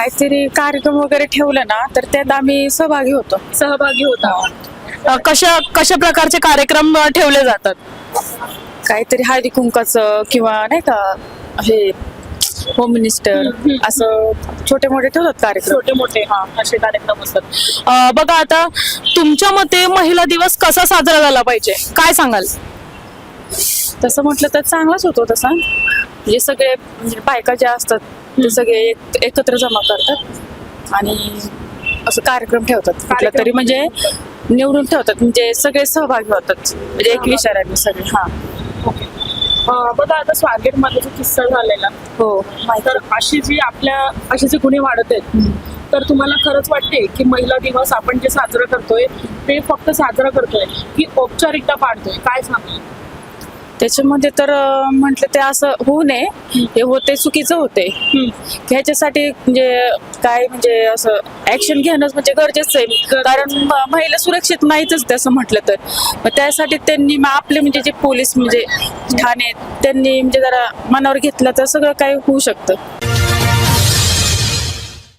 काहीतरी कार्यक्रम वगैरे ठेवलं ना तर त्यात आम्ही सहभागी होतो. सहभागी होता. कशा कशा प्रकारचे कार्यक्रम ठेवले जातात? काहीतरी हळदी कुंकाचं किंवा नाही का हे होम मिनिस्टर असं छोटे मोठे ठेवतात कार्यक्रम? छोटे मोठे हा असे कार्यक्रम असतात. बघा आता तुमच्या मते महिला दिवस कसा साजरा झाला पाहिजे? काय सांगाल? तसं म्हटलं तर चांगलाच होतो तसा. म्हणजे सगळे बायका ज्या असतात ते सगळे एक- एकत्र जमा करतात आणि असं कार्यक्रम ठेवतात कुठला तरी म्हणजे निवडून ठेवतात. म्हणजे सगळे सहभागी होतात. म्हणजे एक विचाराने सगळे. हा. अ, बघा आता स्वारगेटमध्ये जो किस्सा झालेला हो. तर अशी जी आपल्या अशी जी गुन्हे वाढत आहेत तर तुम्हाला खरंच वाटते की महिला दिवस आपण जे साजरा करतोय ते फक्त साजरा करतोय की औपचारिकता पाडतोय काय सांगू त्याच्यामध्ये तर म्हटलं ते असं होऊ नये. हे होते चुकीचं होते. ह्याच्यासाठी म्हणजे काय म्हणजे असं ऍक्शन घेणंच म्हणजे गरजेचं आहे. कारण महिला सुरक्षित नाहीतच तसं म्हटलं तर. मग त्यासाठी त्यांनी आपले म्हणजे जे पोलीस म्हणजे ठाणे त्यांनी म्हणजे जरा मनावर घेतलं तर सगळं काही होऊ शकतं.